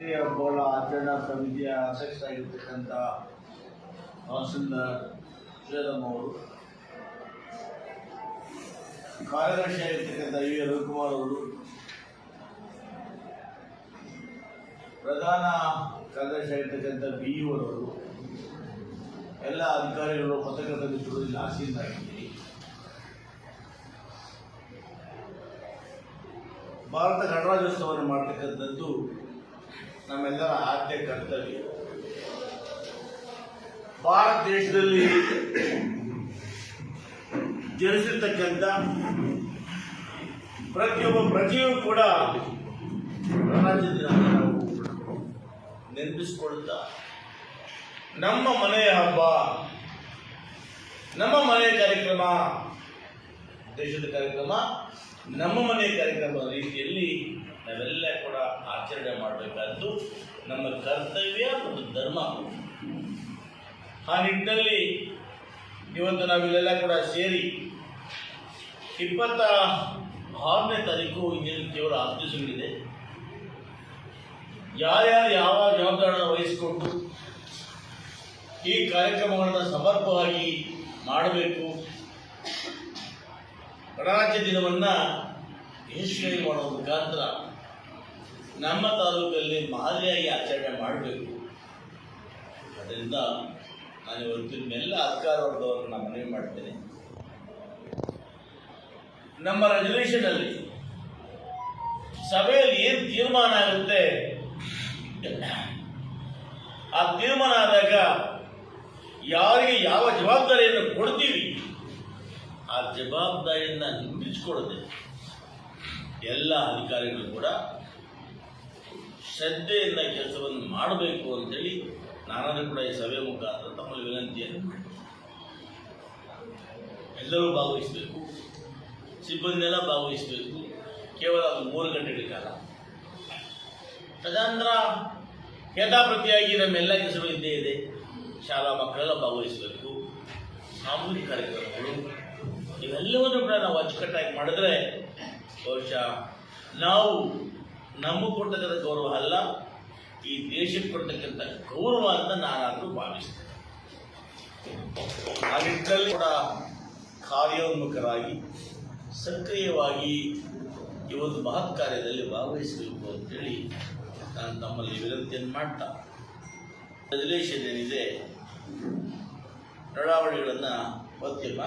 ಹಬ್ಬಗಳ ಆಚರಣಾ ಸಮಿತಿಯ ಅಧ್ಯಕ್ಷರಾಗಿರ್ತಕ್ಕಂಥ ತಹಸೀಲ್ದಾರ್ ಶ್ರೀರಾಮ್ ಅವರು ಕಾರ್ಯದರ್ಶಿಯಾಗಿರ್ತಕ್ಕಂಥ ವಿ ರವಿಕುಮಾರ್ ಅವರು, ಪ್ರಧಾನ ಕಾರ್ಯದರ್ಶಿಯಾಗಿರ್ತಕ್ಕಂಥ ಬಿ ಅವರು, ಎಲ್ಲ ಅಧಿಕಾರಿಗಳು ಪತ್ರಕರ್ತ ಮಿತ್ರರು ಇಲ್ಲಿ ಭಾರತ ಗಣರಾಜ್ಯೋತ್ಸವವನ್ನು ಮಾಡ್ತಕ್ಕಂಥದ್ದು ನಮ್ಮೆಲ್ಲರ ಆದ್ಯ ಕರ್ತವ್ಯ. ಭಾರತ ದೇಶದಲ್ಲಿ ಜನಿಸಿರ್ತಕ್ಕಂಥ ಪ್ರತಿಯೊಬ್ಬ ಪ್ರಜೆಯೂ ಕೂಡ ಗಣರಾಜ್ಯ ದಿನವನ್ನು ನಮ್ಮ ಮನೆಯ ಹಬ್ಬ, ನಮ್ಮ ಮನೆಯ ಕಾರ್ಯಕ್ರಮ, ದೇಶದ ಕಾರ್ಯಕ್ರಮ, ನಮ್ಮ ಮನೆಯ ಕಾರ್ಯಕ್ರಮದ ರೀತಿಯಲ್ಲಿ ನಾವೆಲ್ಲ ಕೂಡ ಆಚರಣೆ ಮಾಡಬೇಕಾದ್ದು ನಮ್ಮ ಕರ್ತವ್ಯ ಮತ್ತು ಧರ್ಮ. ಆ ನಿಟ್ಟಿನಲ್ಲಿ ಇವತ್ತು ನಾವಿಲ್ಲೆಲ್ಲ ಕೂಡ ಸೇರಿ ಇಪ್ಪತ್ತ ಆರನೇ ತಾರೀಕು ಇಂದಿನ ಹತ್ತು ಯಾರು ಯಾರ್ಯಾರು ಯಾವ ಜವಾಬ್ದಾರಿಯನ್ನು ವಹಿಸಿಕೊಂಡು ಈ ಕಾರ್ಯಕ್ರಮಗಳನ್ನು ಸಮರ್ಪವಾಗಿ ಮಾಡಬೇಕು, ಗಣರಾಜ್ಯ ದಿನವನ್ನು ಯಶಸ್ವಿಯಾಗಿ ಮಾಡುವ ಮುಖಾಂತರ ನಮ್ಮ ತಾಲೂಕಲ್ಲಿ ಮಾದರಿಯಾಗಿ ಆಚರಣೆ ಮಾಡಬೇಕು. ಅದರಿಂದ ನಾನು ನಿಮ್ಮೆಲ್ಲ ಅಧಿಕಾರ ವರ್ಗವನ್ನು ಮನವಿ ಮಾಡ್ತೇನೆ. ನಮ್ಮ ರೆಸಲ್ಯೂಷನಲ್ಲಿ ಸಭೆಯಲ್ಲಿ ಏನು ತೀರ್ಮಾನ ಆಗುತ್ತೆ? ಆ ತೀರ್ಮಾನ ಆದಾಗ ಯಾರಿಗೆ ಯಾವ ಜವಾಬ್ದಾರಿಯನ್ನು ಕೊಡ್ತೀವಿ, ಆ ಜವಾಬ್ದಾರಿಯನ್ನು ನಿಂಬಿಸಿಕೊಡದೆ ಎಲ್ಲ ಅಧಿಕಾರಿಗಳು ಕೂಡ ಶ್ರದ್ಧೆಯಿಂದ ಕೆಲಸವನ್ನು ಮಾಡಬೇಕು ಅಂತೇಳಿ ನಾನಾದರೂ ಕೂಡ ಈ ಸಭೆ ಮುಖಾಂತರ ತಮ್ಮಲ್ಲಿ ವಿನಂತಿಯನ್ನು ಎಲ್ಲರೂ ಭಾಗವಹಿಸಬೇಕು. ಸಿಬ್ಬಂದಿಯೆಲ್ಲ ಭಾಗವಹಿಸಬೇಕು. ಕೇವಲ ಒಂದು ಮೂರು ಗಂಟೆಗಳ ಕಾಲ. ತದನಂತರ ಯಥಾಪ್ರತಿಯಾಗಿ ನಮ್ಮೆಲ್ಲ ಕೆಲಸಗಳು ಇದ್ದೇ ಇದೆ. ಶಾಲಾ ಮಕ್ಕಳೆಲ್ಲ ಭಾಗವಹಿಸಬೇಕು. ಸಾಮೂಹಿಕ ಕಾರ್ಯಕ್ರಮಗಳು. ಇವೆಲ್ಲವನ್ನು ಕೂಡ ನಾವು ಅಚ್ಚುಕಟ್ಟಾಗಿ ಮಾಡಿದ್ರೆ ಬಹುಶಃ ನಾವು ನಮಗೆ ಕೊಡ್ತಕ್ಕಂಥ ಗೌರವ ಅಲ್ಲ, ಈ ದೇಶಕ್ಕೆ ಕೊಡ್ತಕ್ಕಂಥ ಗೌರವ ಅಂತ ನಾನಾದರೂ ಭಾವಿಸ್ತೇನೆ. ಆ ನಿಟ್ಟಿನಲ್ಲಿ ಕೂಡ ಕಾರ್ಯೋನ್ಮುಖರಾಗಿ, ಸಕ್ರಿಯವಾಗಿ ಈ ಒಂದು ಮಹತ್ ಕಾರ್ಯದಲ್ಲಿ ಭಾಗವಹಿಸಬೇಕು ಅಂತೇಳಿ ನಾನು ತಮ್ಮಲ್ಲಿ ವಿನಂತಿಯನ್ನು ಮಾಡ್ತಾ ರೆಸಲ್ಯೂಷನ್ ಏನಿದೆ, ನಡಾವಳಿಗಳನ್ನು ಓದ್ತೀಮ್ಮ